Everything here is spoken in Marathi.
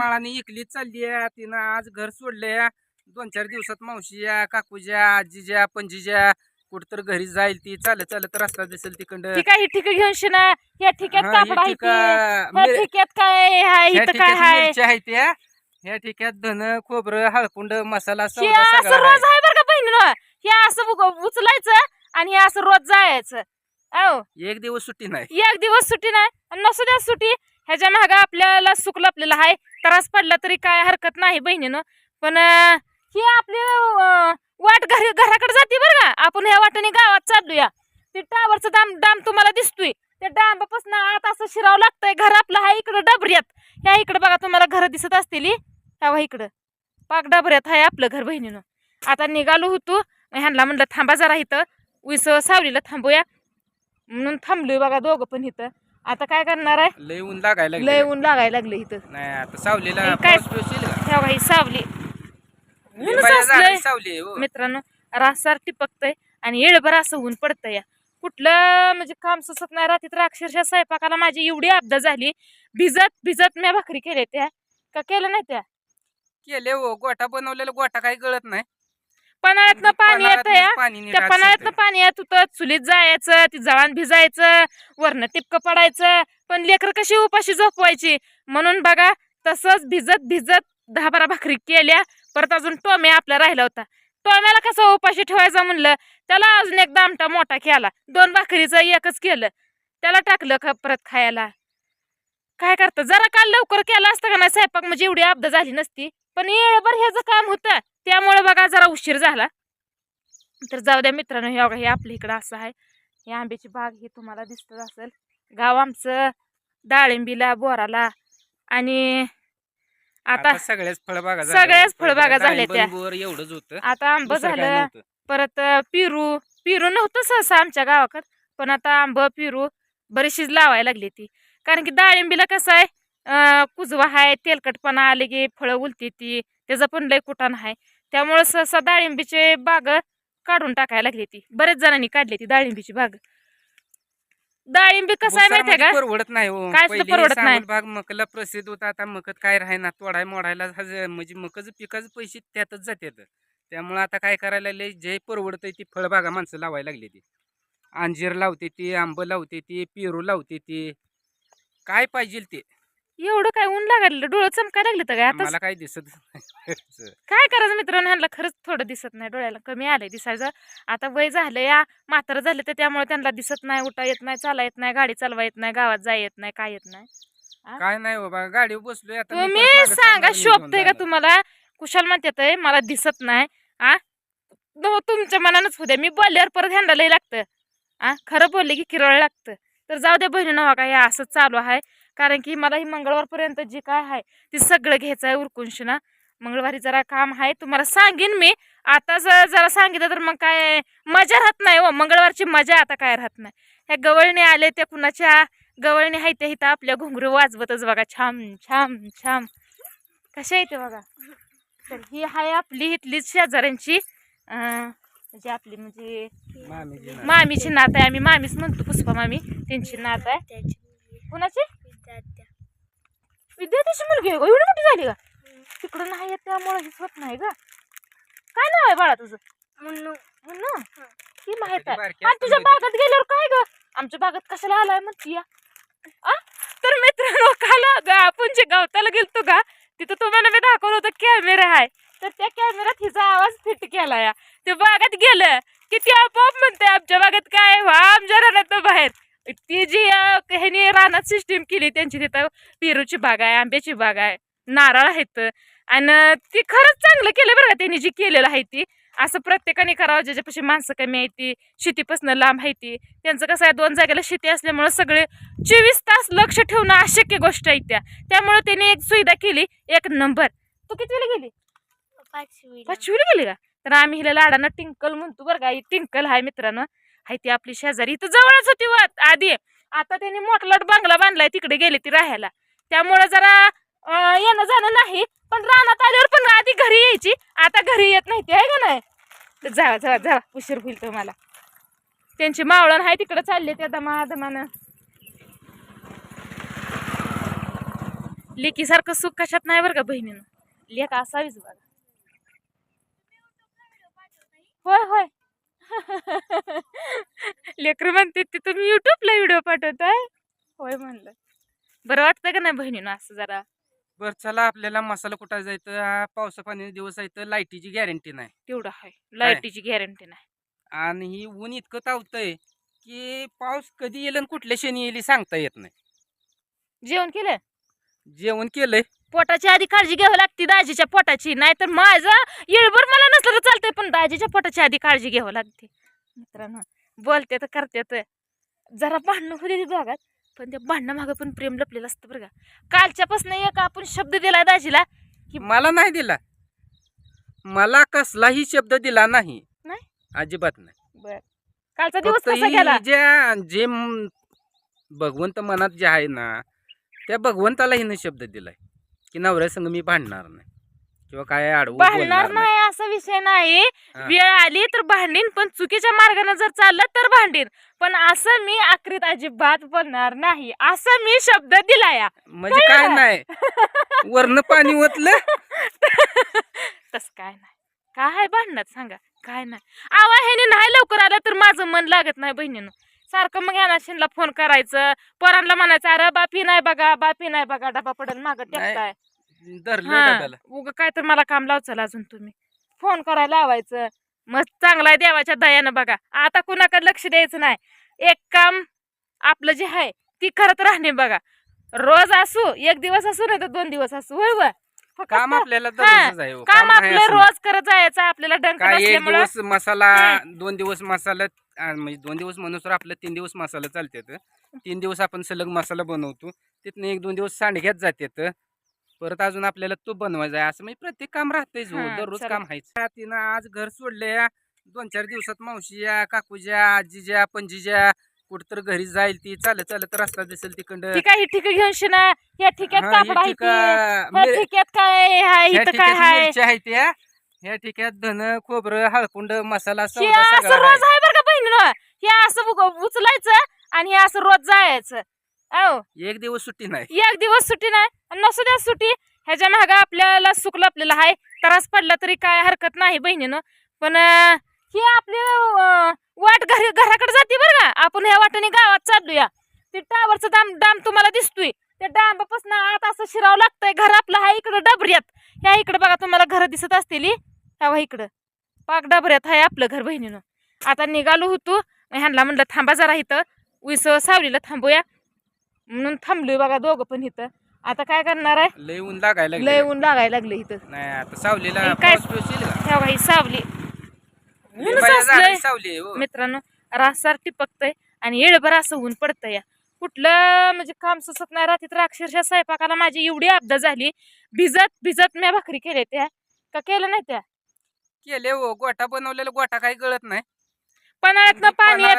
माळाने इकली चालली आहे तिनं आज घर सोडले दोन चार दिवसात मावशीया काकूच्या आजीच्या पणजीच्या कुठतर घरी जाईल ती. चालत चालत रस्ता दिसेल तिकडं. ठीक आहे ठिक घेऊन शिना? ह्या ठिक्यात हा, कापड आहे ठिका- ते. ह्या मिर- ठिक्यात काय हाय ह्या इथं काय ठिकाणी हाय मिरच्या आहेत त्या. ह्या ठिकाणी धन खोबरं हळकुंड मसाला हे असं सगळा रोज आहे. आहे बरं का बहिणीनं? हे असं उग- उचलायचं आणि हे असं रोज जायचं. अहो एक दिवस सुट्टी नाही. एक दिवस सुट्टी नाही. आणि नसू द्या सुट्टी. ह्याच्या मागं आपल्याला सुख आपल्याला. आहे त्रास पडला तरी काय हरकत नाही बहिणीनं. पण ही आपली वाट घरी घराकडे जाते बरं का. आपण ह्या वाटेने गावात चालूया ते टावरचं दाम डाम तुम्हाला दिसतोय. त्या डांबापासून आत असं शिरावं लागतंय. घर आपलं हा इकडं डबऱ्यात. ह्या इकडं बघा तुम्हाला घर दिसत असतील ह्या इकडं. पाक डबऱ्यात आहे आपलं घर बहिणीनं. आता निघालो होतो. ह्यांना म्हणलं थांबा जरा इथं. उस सावलीला थांबूया. म्हणून थांबलोय बघा दोघं पण इथं. आता काय करणार आहे? लय ऊन लागायला लय ऊन लागायला लागलं इथं. नाही आता सावलीला काय- पाऊस बिऊस येईल का? सावली. लय ऊनच बाया असलंय झाडाची सावली आहे, हो. मित्रांनो रासार टिपकतय आणि येळभर असं ऊन पडतंय. या कुठलं म्हणजे काम सुचत नाही. रात्री तर अक्षरशः स्वयंपाकाला माझी एवढी अपदा झाली. भिजत भिजत मी भाकरी केल्या त्या. का केलं नाही त्या? केले हो गोटा बनवलेला गोटा काही गळत नाही. पन्हाळ्यातनं पाणी येतं या. त्या पन्हाळ्यातनं. पाणी येत होतं चुलीत जायचं ती जळान भिजायचं वरनं टिपकं पडायचं. पण लेकर कशी उपाशी झोपवायची? म्हणून बघा तसंच भिजत भिजत दहा बारा भाकरी केल्या परत अजून टोम्या आपला राहिला होता टोम्याला कसं उपाशी ठेवायचा म्हणलं? त्याला अजून एक दामटा मोठा केला. दोन भाकरीचं एकच केलं. त्याला टाकलं ख परत खायला. काय करतं? जरा काल लवकर केलं असतं का नाही स्वयंपाक? म्हणजे एवढी अपदा झाली नसती. पण येळभर ह्याचं काम होतं. त्यामुळे बघा जरा उशीर झाला. तर जाऊ द्या मित्रांनो हे बघा हे आपल्या इकडं असं आहे. ही आंब्याची बाग ही तुम्हाला दिसत असेल. गाव आमचं डाळिंबीला बोराला आणि आता सगळ्याच फळबागा सगळ्याच फळबागा झाल्या त्या. एवढंच होतं. आता आंब झालं. परत पेरू. पेरू नव्हतं सहसा आमच्या गावाकडं. पण आता आंब पेरू बरीचशीच लावायला लागली ती. कारण की डाळिंबीला कसं आहे कुजवा आहे तेलकटपणा आले की फळं उलती ती त्याचं पण लय कुटाण आहे त्यामुळं सहसा डाळिंबीचे बाग काढून टाकायला लागली ती. बरेच जणांनी काढली ती डाळिंबीची बाग. डाळिंबी कसं आहे माहितीये का? परवडत नाही हो. पहिली परवडत नाही. सांगोल भाग मकला प्रसिद्ध होता. आता मकत काय राहीना तोडाय मोडायला हज- म्हणजे मकच पिकाचे पैसे त्यातच जातात त्यामुळे आता काय करायला लागले जे परवडतंय ती फळबागा माणसं लावायला लागली ती. अंजीर लावते ती आंब लावते ती पेरू लावते ती. काय पाहिजे ते? एवढं काय ऊन लागायला डोळं चमकायला लागले तर काय आता? मला काय दिसत नाही. काय करायचं मित्रांनो? ह्यांना खरंच थोडं दिसत नाही डोळ्याला कमी आलंय दिसायचं. आता वय झालं या म्हातारं झालं तर त्यामुळे त्यांना दिसत नाही उठा येत नाही चाला येत नाही गाडी चालवा येत नाही गावात जाय येत नाही काय येत नाही काय नाही बाबा गाडीवर बसलोय आता मी तुम्ही परत मागं सांगा शोभतंय का तुम्हाला? कुशाल म्हणतात मला दिसत नाही आ? न तुमच्या मनानच होऊ द्या मी बोलल्यावर परत ह्यांना लय लागतं आ? खरं बोलले की किरळ लागतं. तर जाऊ द्या बहिणीनं का हे असं चालू आहे. कारण की मला ही मंगळवारपर्यंत जी काय आहे ते सगळं घ्यायचं आहे उरकून ना मंगळवारी जरा काम आहे तुम्हाला सांगेन मी. आता जर जरा सांगितलं तर मग काय मजा राहत नाही हो. मंगळवारची मजा आता काय राहत नाही. ह्या गवळणी आले त्या कुणाच्या? गवळणी आहे त्या इथं आपल्या घुंगरू वाजवतच बघा. छाम छाम छाम. कशा येते बघा. तर ही आहे आपली इथलीच शेजाऱ्यांची अं, म्हणजे आपली म्हणजे मामीची नात. मामीची नात आहे. आम्ही मामीच म्हणतो पुष्पा मामी. त्यांची नात आहे. कुणाची? विद्यार्थ्याची मुलगी आहे का एवढी मोठी झाली का? तिकडं नाही येत त्यामुळे हेच होत नाही का काय नाव आहे बाळा तुझं? मुन्नू. म्हणून ही. माहीत आहे. बारकी आणि तुझ्या असताना बागात गेल्यावर काय ग? आमच्या बागात कशाला आलाय म्हणती या? आ? तर मित्रांनो काल ग आपण जे गवताला गेलतो का तिथं तुम्हाला मी दाखवलं होतं कॅमेरा आहे. तर त्या कॅमेऱ्यात हिचा आवाज फिट केला या ते बागात गेलं. किती आपोआप म्हणते आमच्या बागात काय? व्हा आमच्या रानात बाहेर. ती जी ह्यानी रानात सिस्टीम केली त्यांची तिथं पेरूची बाग आहे आंब्याची बाग आहे नारळ आहेत. आणि ती खरंच चांगलं केलं बरं का त्यांनी जी केलेलं आहे ती. असं प्रत्येकाने करावं ज्याच्यापाशी माणसं कमी आहे ती शेतीपासून लांब आहे ती. त्यांचं कसं आहे दोन जागेला शेती असल्यामुळं सगळे चोवीस तास लक्ष ठेवणं अशक्य गोष्ट आहे त्या. त्यामुळं त्यांनी एक सुविधा केली एक नंबर. तू कितीला गेली? पाचवी पाचवीला गेली का? तर आम्ही हिला लाडानं टिंकल म्हणतो बरं का. ही टिंकल आहे मित्रांनो. हाय ती आपली शेजारी. इथं जवळच होती व आधी. आता त्यांनी मोठलाट बंगला बांधलाय तिकडे गेले ती राहायला. त्यामुळं जरा अं, येणं जाणं नाही. पण रानात आल्यावर पण आधी घरी यायची. आता घरी येत नाही ते आहे का नाही? तर जावा जावा जावा. उशीर होईल तुम्हाला. त्यांची मावळण आहे तिकडे चालले त्या दमा दमानं लेकीसारखं सुख कशात नाही बरं का बहिणीनं. लेख असावीच बघा. होय होय. लेकर म्हणते ते तुम्ही युट्यूबला व्हिडिओ पाठवताय. होय म्हणलं. बरं वाटतं का नाही बहिणीनं असं जरा? बर चला आपल्याला मसाला कुठं जायचं हा पावसा पाण्याचे दिवस आहे तर लाईटीची गॅरंटी नाही. तेवढं आहे. लाईटीची गॅरंटी नाही. आणि ही ऊन इतकं तावतंय की पाऊस कधी येईल आणि कुठल्या शनी येईल हे सांगता येत नाही. जेवण केलं जेवण केलंय. पोटाची आधी काळजी घ्यावी लागते दाजीच्या पोटाची. नाहीतर माझं येळभर मला नसलं तर चालतंय पण दाजीच्या पोटाची आधी काळजी घ्यावी लागते. मित्रांनो बोलते तर करते तर जरा भांडणं होते ती दोघात पण त्या भांडणं मागं पण प्रेम लपलेलं असतं बरं का. कालच्यापासून एक आपण शब्द दिलाय दाजीला मला नाही दिला. मला कसलाही शब्द दिला नाही. नाही? अजिबात नाही. बर. कालचा दिवस फक्त कसा ही गेला? ज्या जे म- भगवंत मनात जे आहे ना त्या भगवंताला हिनं शब्द दिलाय. की नवऱ्या संग मी भांडणार नाही. किंवा काय आडवं भांडणार बोलणार नाही. नाही असा विषय नाही. हा. वेळ आली तर भांडीन पण चुकीच्या मार्गाने जर चाललं तर भांडीन. पण असं मी आखरीत अजिबात बोलणार नाही. असं मी शब्द दिलाय. म्हणजे काय कळलं? नाही? वरनं पाणी ओतलं? तस काय नाही. काय आहे भांडणात सांगा? काय नाही. आवा ह्याने नाही लवकर आलं तर माझं मन लागत नाही बहिणीनं. सारखं मग ह्याना शिनला फोन करायचं. पोरांना म्हणायचं अरे बापी नाही बघा बापी नाही बघा डबा पडल मागं. टेकताय. धरलं उग काय तर मला काम लावचाल अजून तुम्ही. फोन करायला लावायचं. मस्त चांगला आहे देवाच्या दयानं बघा. आता कुणाकडे लक्ष द्यायचं नाही. एक काम आपलं जे आहे ती करत राहणे बघा. रोज असू एक दिवस असू नाही तर दोन दिवस असू. होय? फक्त काम आपल्याला दररोजच आहे हो. काम नाही आपलं असं नाही. रोज करत जायचं आपल्याला डंक काय एक नसल्यामुळं. दिवस मसाला दोन दिवस मसाला आ, म्हणजे दोन दिवस म्हणून तर आपलं तीन दिवस मसाला चालतात तीन दिवस आपण सलग मसाला बनवतो. तिथनं एक दोन दिवस सांडग्यात जातात परत अजून आपल्याला तूप बनवायचं आहे. असं म्हणजे प्रत्येक काम राहतेच हो हा, दररोज चला. काम आहेच तिनं आज घर सोडले दोन चार दिवसात मावशीया काकूच्या आजीच्या पणजीच्या कुठं घरी जाईल ती चालत चालत रस्ता दिसेल तिकडं. ठिक घेऊन शिना? या ठिक्यात हा, कापड ही आहे ठिका- ती. ह्या मिर- ठिक्यात काय हाय ह्या इथं काय ठिकाणी हाय मिरच्या आहेत त्या. ह्या ठिकाणी धन खोबरं हळकुंड मसाला हे सौदा असं सगळा रोज आहे. आहे बरं का बहिणीनं? हे असं उग- उचलायचं आणि हे असं रोज जायचं. अहो एक दिवस सुट्टी नाही. एक दिवस सुट्टी नाही. आणि नसू द्या सुट्टी. ह्याच्या मागं आपल्याला सुख लपलेलं आहे त्रास पडला तरी काय हरकत नाही बहिणीनं. पण अं, ही आपली अं, वाट घरी आपण ह्या वाटेने गावात चाललोया. ते टावरचं दाम डाम तुम्हाला दिसतोय. त्या डांबापासून आत असं शिरावं लागतंय. घर आपलं हा इकडं डबऱ्यात. ह्या इकडं बघा तुम्हाला घर दिसत असतील ह्या इकडं. पाक डबऱ्यात आहे आपलं घर बहिणीनं. आता निघालो होतो. ह्यांना म्हणलं थांबा जरा इथं. उस सावलीला थांबूया. म्हणून थांबलोय बघा दोघं पण इथं. आता काय करणार आहे? लय ऊन लागायला. लय ऊन लागायला लागलं इथं. नाही आता सावलीला काय-? ह्या बाई सावली. सावली हो. मित्रांनो रासार टिपकतय आणि येळभर असं ऊन पडतंय. या कुठलं म्हणजे काम सुचत नाही. रात्री तर अक्षरशः स्वयंपाकाला माझी एवढी अपदा झाली. भिजत भिजत मी भाकरी केल्या त्या. का केलं नाही त्या? केले हो. गोटा बनवलेला गोटा काही गळत नाही. पन्हाळ्यातनं पाणी पन्हाळ्यात